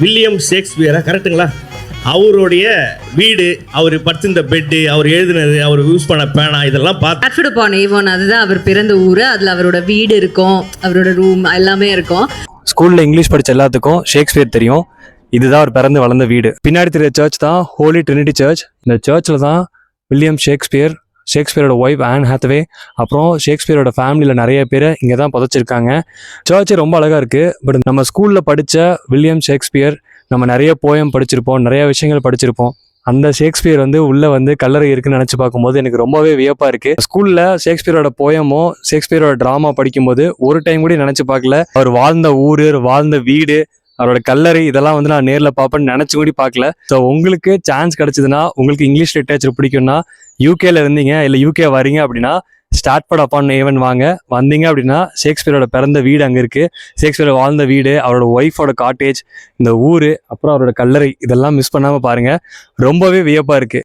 William ஷேக்ஸ்பியரா கரெக்ட்டுங்களா? அவருடைய வீடு அவர் படுத்திருந்த பெட்டு அவர் எழுதினது அவர் யூஸ் பண்ண பேனா இதெல்லாம் பார்த்து ஸ்டாட்ஃபர்ட் அப்பான் ஏவோன் அதுதான் அவர் பிறந்த ஊர். அதில் அவரோட வீடு இருக்கும் அவரோட ரூம் எல்லாமே இருக்கும். ஸ்கூலில் இங்கிலீஷ் படித்த எல்லாத்துக்கும் ஷேக்ஸ்பியர் தெரியும். இதுதான் அவர் பிறந்து வளர்ந்த வீடு. பின்னாடி தெரிய சர்ச் தான் ஹோலி ட்ரினிட்டி சர்ச் இந்த சர்ச்சில் தான் வில்லியம் ஷேக்ஸ்பியர் ஷேக்ஸ்பியரோட ஒய்ஃப் ஆன் ஹாத்வே அப்புறம் ஷேக்ஸ்பியரோட ஃபேமிலியில் நிறைய பேர் இங்கே தான் புதைச்சிருக்காங்க சர்ச்சு ரொம்ப அழகாக இருக்குது பட் நம்ம ஸ்கூலில் படித்த வில்லியம் ஷேக்ஸ்பியர் நம்ம நிறைய போயம் படிச்சிருப்போம் நிறைய விஷயங்கள் படிச்சிருப்போம். அந்த ஷேக்ஸ்பியர் வந்து உள்ளே வந்து கல்லறை இருக்குன்னு நினச்சி பார்க்கும்போது எனக்கு ரொம்பவே வியப்பாக இருக்குது ஸ்கூலில் ஷேக்ஸ்பியரோட போயமோ ஷேக்ஸ்பியரோட ட்ராமா படிக்கும்போது ஒரு டைம் கூட நினச்சி பார்க்கல. அவர் வாழ்ந்த ஊர் வாழ்ந்த வீடு அவரோட கல்லறை இதெல்லாம் வந்து நான் நேரில் பார்ப்பேன்னு நினச்சி கூட பார்க்கல. ஸோ உங்களுக்கு சான்ஸ் கிடைச்சதுன்னா உங்களுக்கு இங்கிலீஷ் லிட்ரேச்சர் பிடிக்கும்னா யூகேல இருந்தீங்க இல்லை யூகே வரீங்க அப்படின்னா ஸ்டார்ட்பட் அப்பான் ஏவன் வாங்க. வந்தீங்க அப்படின்னா ஷேக்ஸ்பியரோட பிறந்த வீடு அங்கே இருக்குது ஷேக்ஸ்பியர் வாழ்ந்த வீடு அவரோட ஒய்ஃபோட காட்டேஜ் இந்த ஊர் அப்புறம் அவரோட கல்லறை இதெல்லாம் மிஸ் பண்ணாமல் பாருங்கள் ரொம்பவே வியப்பாக இருக்குது